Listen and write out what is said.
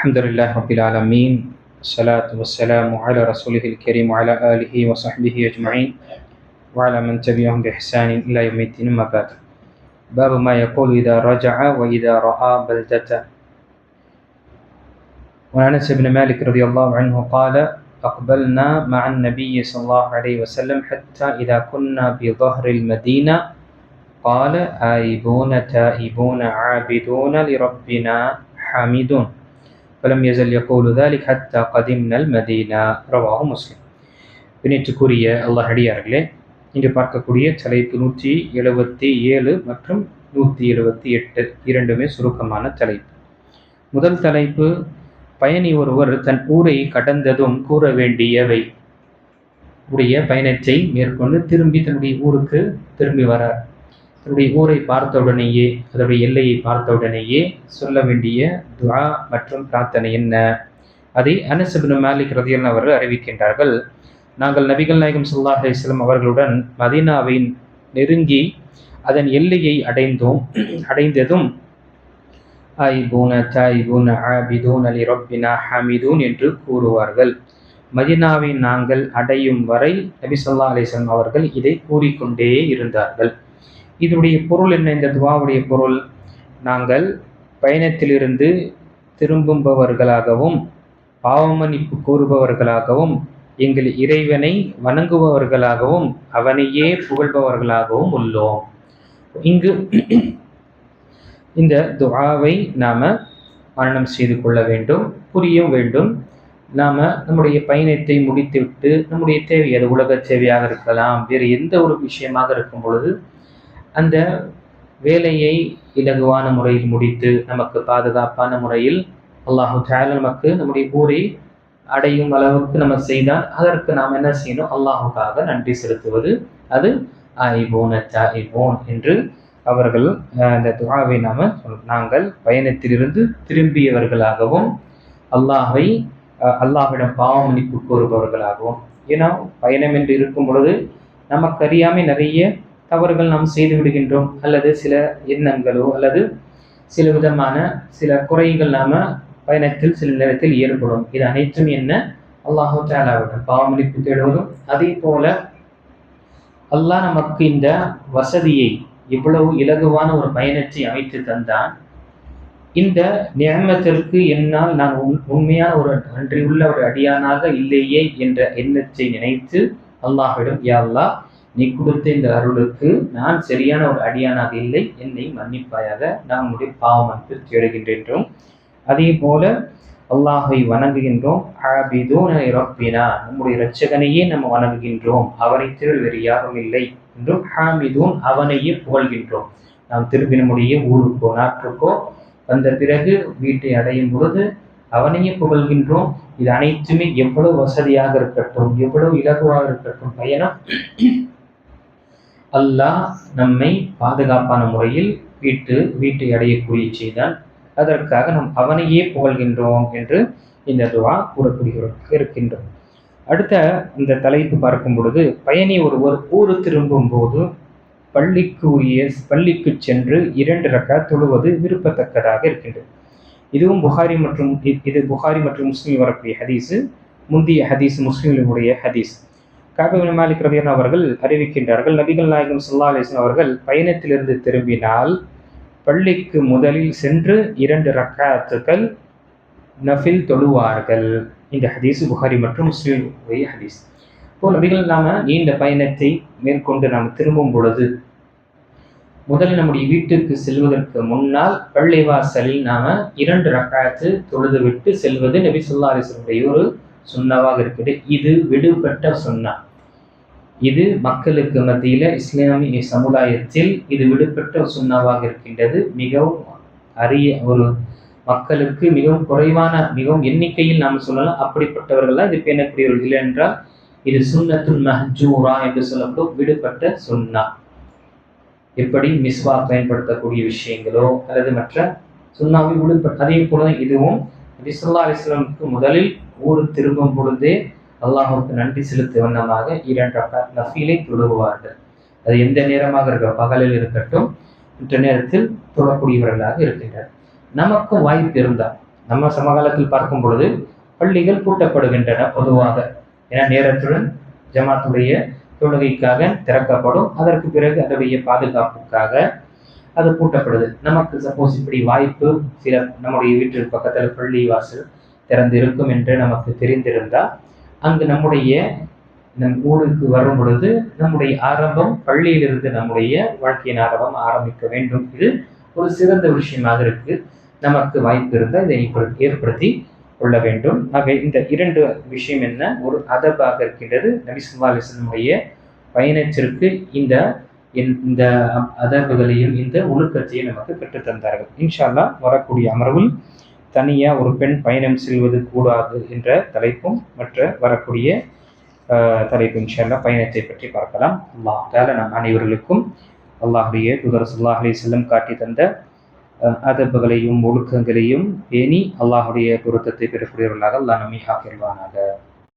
الحمد لله رب العالمين الصلاة والسلام على رسوله الكريم وعلى آله وصحبه أجمعين وعلى من تبعهم بإحسان إلى يوم الدين ما بعد باب ما يقول إذا رجع وإذا رأى بلدته وعن أنس بن مالك رضي الله عنه قال أقبلنا مع النبي صلى الله عليه وسلم حتى إذا كنا بظهر المدينة قال آيبون تائبون عابدون لربنا حامدون فلم يزل يقول ذلك حتى قدمنا المدينة رواه مسلم பிணைத்துக்குரிய அல்லாஹ் அடியார்களே இன்று பார்க்கக்கூடிய தலைப்பு நூற்றி எழுபத்தி ஏழு மற்றும் நூற்றி எழுபத்தி எட்டு இரண்டுமே சுருக்கமான தலைப்பு முதல் தலைப்பு பயணி ஒருவர் தன் ஊரை கடந்ததும் கூற வேண்டியவை உடைய பயணத்தை மேற்கொண்டு திரும்பி தன்னுடைய ஊருக்கு திரும்பி வரார் அதனுடைய ஊரை பார்த்தவுடனேயே அதனுடைய எல்லையை பார்த்தவுடனேயே சொல்ல வேண்டிய துவா மற்றும் பிரார்த்தனை என்ன? அதை அனசபின் மாலிக் ரதியன் அவர்கள் அறிவிக்கின்றார்கள். நாங்கள் நபிகள் நாயகம் சுல்லா அலிஸ்லாம் அவர்களுடன் மதீனாவை நெருங்கி அதன் எல்லையை அடைந்தோம். அடைந்ததும் ஐபூன தாய்பூன ஆபிதூன் அலி ரொப்பினா ஹமிதூன் என்று கூறுவார்கள். மதினாவை நாங்கள் அடையும் வரை நபி சொல்லா அலிஸ்லாம் அவர்கள் இதை கூறிக்கொண்டே இருந்தார்கள். இதனுடைய பொருள் என்ன? இந்த துவாவுடைய பொருள். நாங்கள் பயணத்திலிருந்து திரும்புபவர்களாகவும் பாவமன்னிப்பு கூறுபவர்களாகவும் எங்கள் இறைவனை வணங்குபவர்களாகவும் அவனையே புகழ்பவர்களாகவும் உள்ளோம். இங்கு இந்த துவாவை நாம் மரணம் செய்து கொள்ள வேண்டும் புரியும் வேண்டும். நாம் நம்முடைய பயணத்தை முடித்துவிட்டு நம்முடைய தேவை அது உலக தேவையாக இருக்கலாம் வேறு எந்த ஒரு விஷயமாக இருக்கும் பொழுது அந்த வேலையை இலகுவான முறையில் முடித்து நமக்கு பாதுகாப்பான முறையில் அல்லாஹு தால நமக்கு நம்முடைய ஊரை அடையும் அளவுக்கு நம்ம செய்தால் அதற்கு நாம் என்ன செய்யணும்? அல்லாஹுக்காக நன்றி செலுத்துவது. அது ஐபோன் ஐபோன் என்று அவர்கள் அந்த துவாவை நாம நாங்கள் பயணத்திலிருந்து திரும்பியவர்களாகவும் அல்லாஹை அல்லாஹிடம் பாவம் மன்னிப்பு கோருபவர்களாகவும். ஏன்னா பயணம் என்று இருக்கும் பொழுது நமக்கு அறியாமல் நிறைய தவறுகள் நாம் செய்து விடுகின்றோம் அல்லது சில எண்ணங்களோ அல்லது சில விதமான சில குறைகள் நாம பயணத்தில் சில நேரத்தில் ஏற்படும். இது அனைத்தும் என்ன? அல்லாஹு தாலாவிடம் பாவமளிப்பு தேடுவதும் அதே போல அல்லாஹ் நமக்கு இந்த வசதியை இவ்வளவு இலகுவான ஒரு பயணத்தை அமைத்து தந்தான். இந்த நியமத்திற்கு என்னால் நான் உண்மையான ஒரு நன்றியுள்ள ஒரு அடியானாக இல்லையே என்ற எண்ணத்தை நினைத்து அல்லாஹிடம் யா அல்லாஹ் நீ கொடுத்த இந்த அருளுக்கு நான் சரியான ஒரு அடியானாக இல்லை. என்னை மன்னிப்பாயாக நான் உங்களுடைய பாவமன்பில் தேடுகின்றோம் அதே போல அல்லாஹை வணங்குகின்றோம். ரப்பினா நம்முடைய இரட்சகனையே நம்ம வணங்குகின்றோம். அவனை திரு வேறு யாரும் இல்லை என்றும் ஹாமிதூன் அவனையே புகழ்கின்றோம். நாம் திருப்பி நம்முடைய ஊருக்கோ நாட்டுக்கோ வந்த பிறகு வீட்டை அடையும் பொழுது அவனையே புகழ்கின்றோம். இது அனைத்துமே எவ்வளவு வசதியாக இருக்கட்டும் எவ்வளவு இலகுவாக இருக்கட்டும் பயணம். அல்லாஹ் நம்மை பாதுகாப்பான முறையில் வீட்டு வீட்டை அடையக்கூடிய செய்தான். அதற்காக நாம் அவனையே புகழ்கின்றோம் என்று இந்த துவா கூறக்கூடியவர்கள் இருக்கின்றோம். அடுத்த இந்த தலைப்பு பார்க்கும் பொழுது பயணி ஒருவர் ஊர் திரும்பும் போது பள்ளிக்கு உரிய பள்ளிக்கு சென்று இரண்டு ரக்கா தொழுவது விருப்பத்தக்கதாக இருக்கின்றது. இதுவும் புகாரி மற்றும் இது புகாரி மற்றும் முஸ்லீம் வரக்கூடிய ஹதீஸு முந்தைய ஹதீஸ் முஸ்லீம்களுடைய ஹதீஸ். காபிபின் மாலிக் ரதியன் அவர்கள் அறிவிக்கின்றார்கள் நபிகள் நாயகம் சுல்லா அலிஸ்லாம் அவர்கள் பயணத்திலிருந்து திரும்பினால் பள்ளிக்கு முதலில் சென்று இரண்டு ரக்காத்துக்கள் நஃபில் தொழுவார்கள். இந்த ஹதீஸ் புகாரி மற்றும் முஸ்லீம் ஹதீஸ். இப்போ நபிகள் நாம நீண்ட பயணத்தை மேற்கொண்டு நாம் திரும்பும் பொழுது முதலில் நம்முடைய வீட்டுக்கு செல்வதற்கு முன்னால் பள்ளிவாசலில் நாம இரண்டு ரக்காத்து தொழுதுவிட்டு செல்வது நபி சொல்லா அலிஸ்லமுடைய ஒரு சுண்ணாவாக இருக்குது. இது விடுபட்ட சுண்ணா. இது மக்களுக்கு மத்தியில் இஸ்லாமிய சமுதாயத்தில் இது விடுபட்ட சுண்ணாவாக இருக்கின்றது. மிகவும் அரிய ஒரு மக்களுக்கு மிகவும் குறைவான மிகவும் எண்ணிக்கையில் நாம் சொல்லலாம் அப்படிப்பட்டவர்கள் இது பேணக்கூடியவர்கள். இல்லை என்றால் இது சுண்ணத்துல் மஹூரா என்று சொல்லப்படும் விடுபட்ட சுண்ணா. எப்படி மிஸ்வா பயன்படுத்தக்கூடிய விஷயங்களோ அல்லது மற்ற சுண்ணாவை விடுபட்ட அதே போல இதுவும் நபிசுல்லா அலிஸ்லாமுக்கு முதலில் ஊர் திரும்பும் பொழுதே அல்லாஹுக்கு நன்றி செலுத்த வண்ணமாக இரண்டு நஃபீலை தொழுகுவார்கள். அது எந்த நேரமாக இருக்க பகலில் இருக்கட்டும் மற்ற நேரத்தில் தொழக்கூடியவர்களாக இருக்கின்றனர். நமக்கும் வாய்ப்பு இருந்தால் நம்ம சமகாலத்தில் பார்க்கும் பொழுது பள்ளிகள் பூட்டப்படுகின்றன பொதுவாக. ஏன்னா நேரத்துடன் ஜமாத்துடைய தொழுகைக்காக திறக்கப்படும். அதற்கு பிறகு அதனுடைய பாதுகாப்புக்காக அது பூட்டப்படுது. நமக்கு சப்போஸ் இப்படி வாய்ப்பு சில நம்முடைய வீட்டிற்கு பக்கத்தில் பள்ளி வாசல் திறந்து இருக்கும் என்று நமக்கு தெரிந்திருந்தால் அங்கு நம்முடைய நம் ஊருக்கு வரும் பொழுது நம்முடைய ஆரம்பம் பள்ளியிலிருந்து நம்முடைய வாழ்க்கையின் ஆரம்பம் ஆரம்பிக்க வேண்டும். இது ஒரு சிறந்த விஷயமாக இருக்கு. நமக்கு வாய்ப்பு இருந்தால் இதை ஏற்படுத்தி கொள்ள வேண்டும். ஆக இந்த இரண்டு விஷயம் என்ன? ஒரு அதபாக இருக்கின்றது. நபி பயணச்சிற்கு பயணத்திற்கு இந்த இந்த- அதர்வுகளையும் இந்த ஒழுக்கத்தையும் நமக்கு பெற்றுத்தந்தார்கள் தந்தார்கள். வரக்கூடிய அமர்வில் தனியாக ஒரு பெண் பயணம் செல்வது கூடாது என்ற தலைப்பும் மற்ற வரக்கூடிய தலைப்பும் தலைப்பு இன்ஷா பயணத்தை பற்றி பார்க்கலாம். அல்லாஹ் தால நம் அனைவர்களுக்கும் அல்லாஹுடைய துதர் ஸல்லல்லாஹு அலைஹி காட்டி தந்த அஹ், அதபுகளையும் ஒழுக்கங்களையும் பேணி அல்லாஹுடைய பொருத்தத்தை பெறக்கூடியவர்களாக அல்லாஹ் நம்மை ஆக்கிடுவானாக